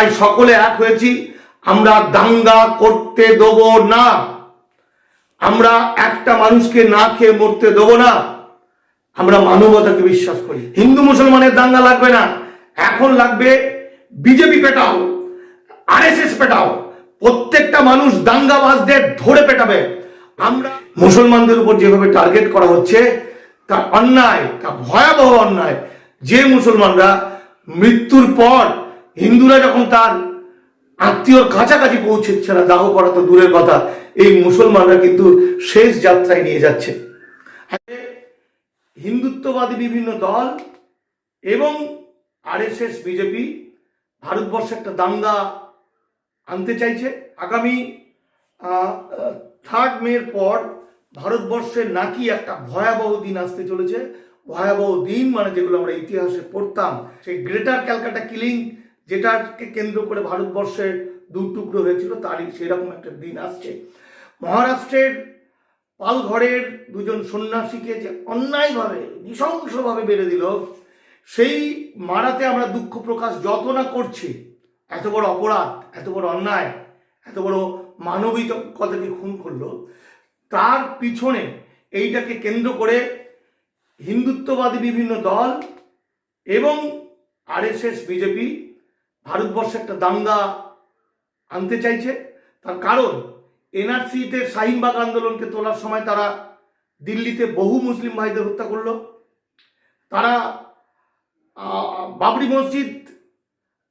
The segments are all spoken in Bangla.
তাই সকলে এক হয়েছি। আমরা দাঙ্গা করতে দেব না। আমরা একটা মানুষকে না খেয়ে মরতে দেবো না। আমরা মানবতাকে বিশ্বাস করি। হিন্দু মুসলমানের দাঙ্গা লাগবে না। এখন লাগবে বিজেপি পেটাও, আরএসএস পেটাও। প্রত্যেকটা মানুষ দাঙ্গাবাজদের ধরে পেটাবে। আমরা মুসলমানদের উপর যেভাবে টার্গেট করা হচ্ছে, তা অন্যায়, তা ভয়াবহ অন্যায়। যে মুসলমানরা মৃত্যুর পর হিন্দুরা যখন তার আত্মীয়র কাছাকাছি পৌঁছেছে না দাহ করা তো দূরের কথা, এই মুসলমানরা কিন্তু শেষ যাত্রায় নিয়ে যাচ্ছে। হিন্দুত্ববাদী বিভিন্ন দল এবং আরএসএস, বিজেপি ভারতবর্ষে একটা দাঙ্গা আনতে চাইছে। আগামী থার্ড মের পর ভারতবর্ষের নাকি একটা ভয়াবহ দিন আসতে চলেছে। ভয়াবহ দিন মানে যেগুলো আমরা ইতিহাসে পড়তাম, সেই গ্রেটার ক্যালকাটা কিলিং যেটাকে কেন্দ্র করে ভারতবর্ষের দু টুকরো হয়েছিল, তারই সেরকম একটা দিন আসছে। মহারাষ্ট্রের পালঘরের দুজন সন্ন্যাসীকে যে অন্যায়ভাবে, নৃশংসভাবে বেড়ে দিল, সেই মারাতে আমরা দুঃখ প্রকাশ যত না করছি, এত বড় অপরাধ, এত বড় অন্যায়, এত বড় মানবিকতাকে খুন করল, তার পিছনে এইটাকে কেন্দ্র করে হিন্দুত্ববাদী বিভিন্ন দল এবং আরএসএস, বিজেপি ভারতবর্ষে একটা দাঙ্গা আনতে চাইছে। তার কারণ, এনআরসিতে শাহিনবাগ আন্দোলনকে তোলার সময় তারা দিল্লিতে বহু মুসলিম ভাইদের হত্যা করল। তারা বাবরি মসজিদ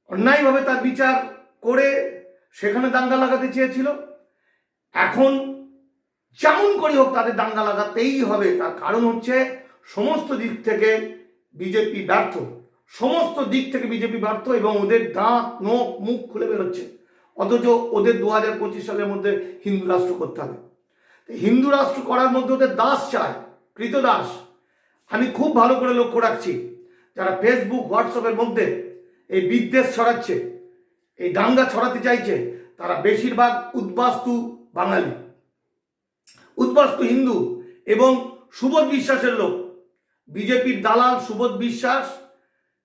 অন্যায়ভাবে তার বিচার করে সেখানে দাঙ্গা লাগাতে চেয়েছিল। এখন যেমন করে হোক তাদের দাঙ্গা লাগাতেই হবে। তার কারণ হচ্ছে সমস্ত দিক থেকে বিজেপি ব্যর্থ। সমস্ত দিক থেকে বিজেপি ব্যর্থ এবং ওদের দাঁত, নোখ, মুখ খুলে বেরোচ্ছে। অথচ ওদের দু হাজার পঁচিশ সালের মধ্যে হিন্দু রাষ্ট্র করতে হবে। হিন্দু রাষ্ট্র করার মধ্যে ওদের দাস চায় কৃতদাস। আমি খুব ভালো করে লক্ষ্য রাখছি, যারা ফেসবুক হোয়াটসঅ্যাপের মধ্যে এই বিদ্বেষ ছড়াচ্ছে, এই দাঙ্গা ছড়াতে চাইছে, তারা বেশিরভাগ উদ্বাস্তু বাঙালি। উদ্বাস্তু হিন্দু এবং সুবোধ বিশ্বাসের লোক। বিজেপির দালাল সুবোধ বিশ্বাস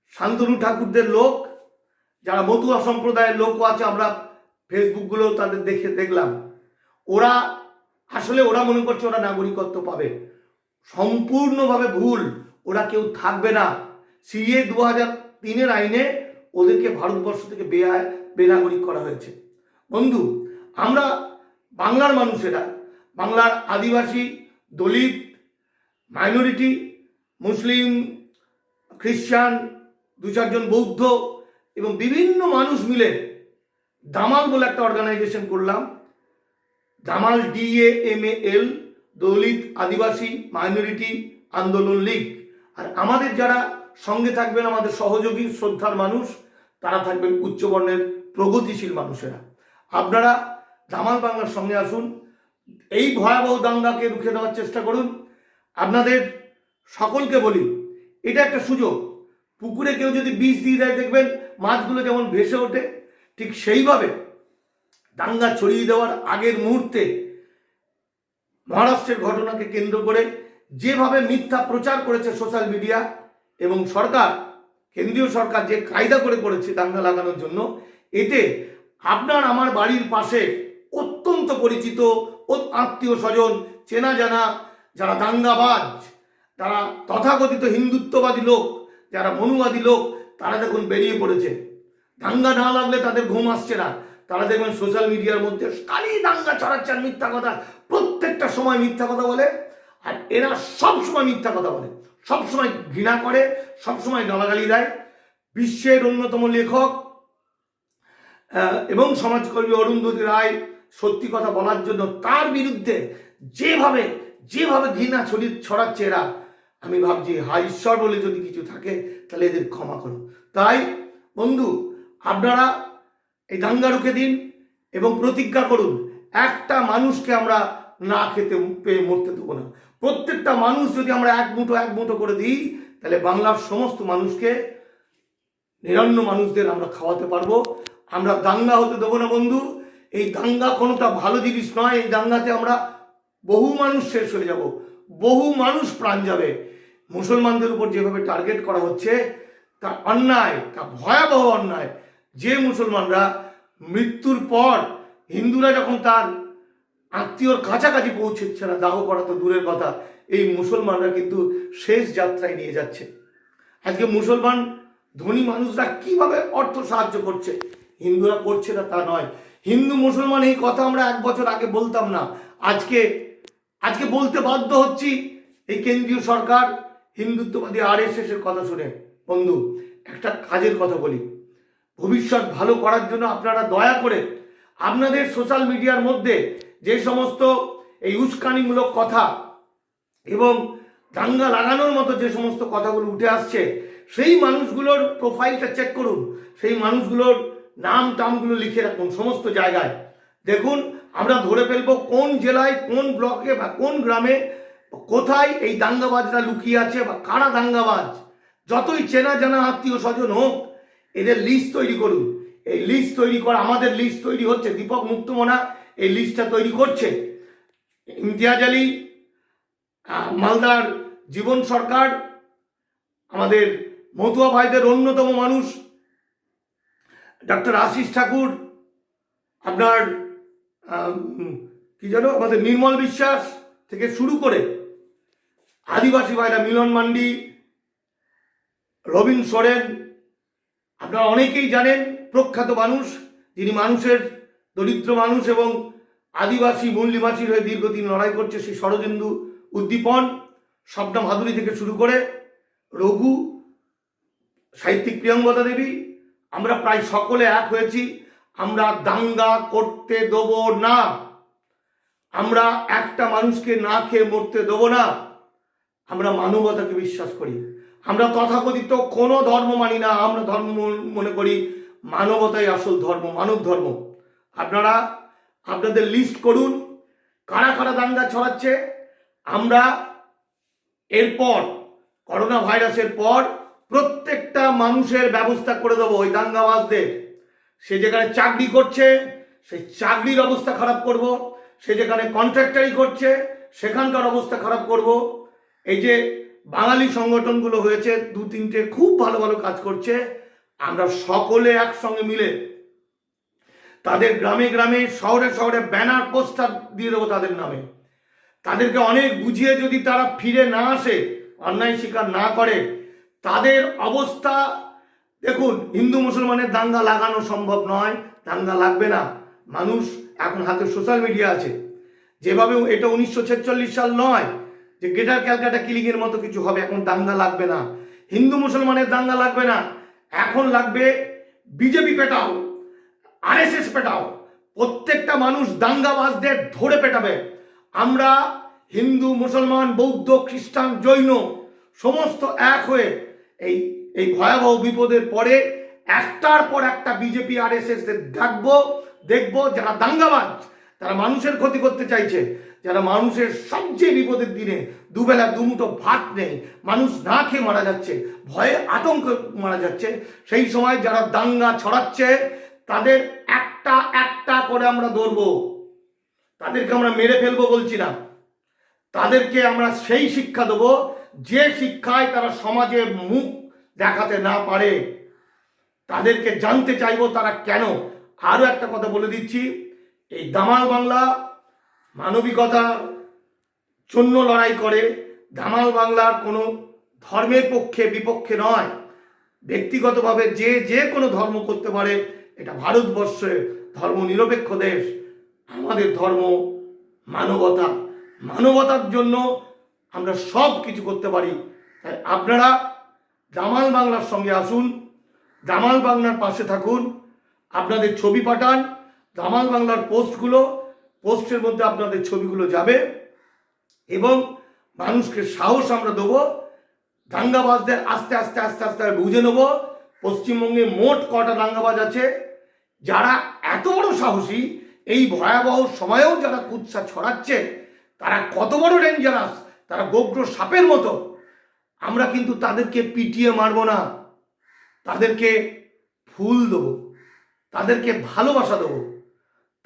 শান্তনু ঠাকুরদের লোক, যারা মতুয়া সম্প্রদায়ের লোকও আছে, আমরা ফেসবুকগুলো তাদের দেখে দেখলাম। ওরা, আসলে ওরা মনে করছে ওরা নাগরিকত্ব পাবে। সম্পূর্ণভাবে ভুল, ওরা কেউ থাকবে না। সিএ দু হাজার তিনের আইনে ওদেরকে ভারতবর্ষ থেকে বেআ- বেনাগরিক করা হয়েছে। বন্ধু, আমরা বাংলার মানুষেরা, বাংলার আদিবাসী, দলিত মাইনরিটি মুসলিম, খ্রিস্টান দু চারজন বৌদ্ধ এবং বিভিন্ন মানুষ মিলে দামাল বলে একটা অর্গানাইজেশন করলাম। DAMAL D A M L Dalit, Adivasi minority Andolan league. আর আমাদের যারা সঙ্গে থাকবেন, আমাদের সহযোগী, শ্রদ্ধার মানুষ, তারা থাকবেন উচ্চবর্ণের প্রগতিশীল মানুষেরা। আপনারা দামাল বাংলার সঙ্গে আসুন। এই ভয়াবহ দাঙ্গাকে রুখে দেওয়ার চেষ্টা করুন। আপনাদের সকলকে বলি, এটা একটা সুযোগ। পুকুরে কেউ যদি বীজ দিয়ে দেয়, দেখবেন মাছগুলো যেমন ভেসে ওঠে, ঠিক সেইভাবে দাঙ্গা ছড়িয়ে দেওয়ার আগের মুহূর্তে মহারাষ্ট্রের ঘটনাকে কেন্দ্র করে যেভাবে মিথ্যা প্রচার করেছে সোশ্যাল মিডিয়া এবং সরকার, কেন্দ্রীয় সরকার যে কায়দা করে করেছে দাঙ্গা লাগানোর জন্য, এতে আপনার আমার বাড়ির পাশে অত্যন্ত পরিচিত আত্মীয় স্বজন, চেনা জানা, যারা দাঙ্গাবাজ তারা তথাকথিত হিন্দুত্ববাদী লোক যারা মনুবাদী লোক, তারা দেখুন বেরিয়ে পড়েছে। দাঙ্গা না লাগলে তাদের ঘুম আসছে না। তারা দেখবেন সোশ্যাল মিডিয়ার মধ্যে খালি দাঙ্গা ছড়াচ্ছে আর মিথ্যা কথা। প্রত্যেকটা সময় মিথ্যা কথা বলে, আর এরা সব সময় মিথ্যা কথা বলে। সব সময় ঘৃণা করে, সব সময় গালাগালি দেয়। বিশ্বের অন্যতম লেখক এবং সমাজকর্মী অরুন্ধতী রায় সত্যি কথা বলার জন্য তার বিরুদ্ধে যেভাবে যেভাবে ঘৃণা ছড়ি ছড়াচ্ছে এরা আমি ভাবছি, হা ঈশ্বর বলে যদি কিছু থাকে, তাহলে এদের ক্ষমা করুন তাই, বন্ধু, আপনারা এই দাঙ্গা রুখে দিন এবং প্রতিজ্ঞা করুন, একটা মানুষকে আমরা না খেতে পেয়ে মরতে দেবো না। প্রত্যেকটা মানুষ যদি আমরা এক মুঠো এক মুঠো করে দিই, তাহলে বাংলার সমস্ত মানুষকে, নিরন্ন মানুষদের আমরা খাওয়াতে পারব। আমরা দাঙ্গা হতে দেবো না, বন্ধু। এই দাঙ্গা কোনোটা ভালো জিনিস নয়। এই দাঙ্গাতে আমরা বহু মানুষ শেষ হয়ে যাব। বহু মানুষ প্রাণ যাবে। মুসলমানদের উপর যেভাবে টার্গেট করা হচ্ছে তা অন্যায় তা ভয়াবহ অন্যায়, যে মুসলমানরা মৃত্যুর পর হিন্দুরা যখন তার আত্মীয়র কাছাকাছি পৌঁছচ্ছে না, দাহ করা তো দূরের কথা, এই মুসলমানরা কিন্তু শেষ যাত্রায় নিয়ে যাচ্ছে। আজকে মুসলমান ধনী মানুষরা কীভাবে অর্থ সাহায্য করছে? হিন্দুরা করছে না, তা নয়। হিন্দু মুসলমান, এই কথা আমরা এক বছর আগে বলতাম না। আজকে আজকে বলতে বাধ্য হচ্ছি এই কেন্দ্রীয় সরকার হিন্দুত্ববাদী আর এস এর কথা শুনে, বন্ধু, একটা কাজের কথা বলি। ভবিষ্যৎ ভালো করার জন্য আপনারা দয়া করে আপনাদের সোশ্যাল মিডিয়ার মধ্যে যে সমস্ত এই উস্কানিমূলক কথা এবং দাঙ্গা লাগানোর মতো যে সমস্ত কথাগুলো উঠে আসছে, সেই মানুষগুলোর প্রোফাইলটা চেক করুন। সেই মানুষগুলোর নাম টামগুলো লিখে রাখুন সমস্ত জায়গায়। দেখুন, আমরা ধরে ফেলব কোন জেলায় কোন ব্লকে বা কোন গ্রামে কোথায় এই দাঙ্গাবাজরা লুকিয়ে আছে বা কারা দাঙ্গাবাজ? যতই চেনা জানা আত্মীয় স্বজন হোক, এদের লিস্ট তৈরি করুন। এই লিস্ট তৈরি করা, আমাদের লিস্ট তৈরি হচ্ছে। দীপক মুক্তমনা এই লিস্টটা তৈরি করছে। ইমতিয়াজ আলী মালদার জীবন সরকার, আমাদের মতুয়া ভাইদের অন্যতম মানুষ ডক্টর আশিস ঠাকুর, আপনার কি জানো আমাদের নির্মল বিশ্বাস থেকে শুরু করে আদিবাসী ভাইরা মিলন মান্ডি, রবিন সোরেন, আপনারা অনেকেই জানেন, প্রখ্যাত মানুষ, যিনি মানুষের দরিদ্র মানুষ এবং আদিবাসী মূল্যবাসীর হয়ে দীর্ঘদিন লড়াই করছে সেই ষড়যন্ত্র উদ্দীপন। স্বপ্না ভাদুরী থেকে শুরু করে রঘু, সাহিত্যিক প্রিয়ঙ্গদা দেবী, আমরা প্রায় সকলে এক হয়েছি। আমরা দাঙ্গা করতে দেব না। আমরা একটা মানুষকে না খেয়ে মরতে দেব না। আমরা মানবতাকে বিশ্বাস করি। আমরা তথাকথিত কোনো ধর্ম মানি না, আমরা ধর্ম মন- করি মানবতাই আসল ধর্ম, মানব ধর্ম। আপনারা, আপনাদের লিস্ট করুন, কারা কারা দাঙ্গা ছড়াচ্ছে। আমরা এরপর করোনা ভাইরাসের পর প্রত্যেকটা মানুষের ব্যবস্থা করে দেবো ওই দাঙ্গাবাজদের। সে যেখানে চাকরি করছে সেই চাকরির অবস্থা খারাপ করব। সে যেখানে কন্ট্রাক্টারি করছে, সেখানকার অবস্থা খারাপ করব। এই যে বাঙালি সংগঠনগুলো হয়েছে, দু তিনটে খুব ভালো ভালো কাজ করছে, আমরা সকলে একসঙ্গে মিলে তাদের গ্রামে গ্রামে, শহরে শহরে ব্যানার, পোস্টার দিয়ে দেবো তাদের নামে। তাদেরকে অনেক বুঝিয়ে যদি তারা ফিরে না আসে, অন্যায় স্বীকার না করে, তাদের অবস্থা, দেখুন, হিন্দু মুসলমানের দাঙ্গা লাগানো সম্ভব নয়, দাঙ্গা লাগবে না। মানুষ এখন হাতে সোশ্যাল মিডিয়া আছে। যেভাবে এটা উনিশশো ছেচল্লিশ সাল নয় যে গ্রেটার ক্যালকাটা কিলিংয়ের মতো কিছু হবে, এখন দাঙ্গা লাগবে না। হিন্দু মুসলমানের দাঙ্গা লাগবে না। এখন লাগবে বিজেপি পেটাও আরএসএস পেটাও। প্রত্যেকটা মানুষ দাঙ্গাবাজদের ধরে পেটাবে। আমরা হিন্দু, মুসলমান, বৌদ্ধ, খ্রিস্টান, জৈন সমস্ত এক হয়ে এই এই ভয়াবহ বিপদের পরে একটার পর একটা বিজেপি আর এস দেখব দেখব যারা দাঙ্গাবাজ। তারা মানুষের ক্ষতি করতে চাইছে। যারা মানুষের সবচেয়ে বিপদের দিনে দুবেলা দুমুটো ভাত নেই, মানুষ না খেয়ে মারা যাচ্ছে, ভয়ে আতঙ্ক মারা যাচ্ছে, সেই সময় যারা দাঙ্গা ছড়াচ্ছে, তাদের একটা একটা করে আমরা ধরবো। তাদেরকে আমরা মেরে ফেলব বলছি না। তাদেরকে আমরা সেই শিক্ষা দেবো, যে শিক্ষায় তারা সমাজে মুখ দেখাতে না পারে। তাদেরকে জানতে চাইব তারা কেন? আরও একটা কথা বলে দিচ্ছি এই দামাল বাংলা মানবিকতার জন্য লড়াই করে, দামাল বাংলার কোনো ধর্মের পক্ষে বিপক্ষে নয়। ব্যক্তিগতভাবে যে যে কোনো ধর্ম করতে পারে, এটা ভারতবর্ষে ধর্ম নিরপেক্ষ দেশ। আমাদের ধর্ম মানবতা। মানবতার জন্য আমরা সব কিছু করতে পারি। তাই আপনারা দামাল বাংলার সঙ্গে আসুন, দামাল বাংলার পাশে থাকুন, আপনাদের ছবি পাঠান দামাল বাংলার পোস্টগুলো, পোস্টের মধ্যে আপনাদের ছবিগুলো যাবে এবং মানুষকে সাহস আমরা দেবো, দাঙ্গাবাজদের আস্তে আস্তে আস্তে আস্তে বুঝে নেব, পশ্চিমবঙ্গে মোট কটা দাঙ্গাবাজ আছে, যারা এত বড় সাহসী, এই ভয়াবহ সময়েও যারা কুৎসা ছড়াচ্ছে, তারা কত বড় ডেঞ্জারাস তারা গোগ্র সাপের মতো, আমরা কিন্তু তাদেরকে পিটিয়ে মারবো না, তাদেরকে ফুল দেবো, তাদেরকে ভালোবাসা দেবো।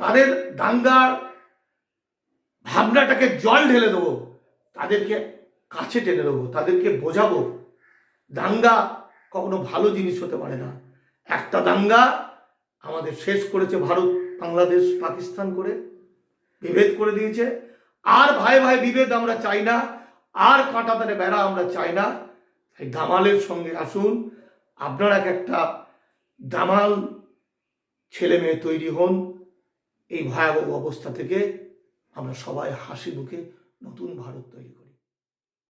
তাদের দাঙ্গার ভাবনাটাকে জল ঢেলে দেবো, তাদেরকে কাছে টেনে দেবো, তাদেরকে বোঝাবো। দাঙ্গা কখনো ভালো জিনিস হতে পারে না। একটা দাঙ্গা আমাদের শেষ করেছে ভারত, বাংলাদেশ, পাকিস্তান করে, বিভেদ করে দিয়েছে। আর ভাই ভাই বিভেদ আমরা চাই না, আর কাঁটাতারে বেড়া আমরা চাই না। তাই দামালের সঙ্গে আসুন, আপনারা এক একটা দামাল ছেলে মেয়ে তৈরি হন এই ভয়াবহ অবস্থা থেকে আমরা সবাই হাসি মুখে নতুন ভারত তৈরি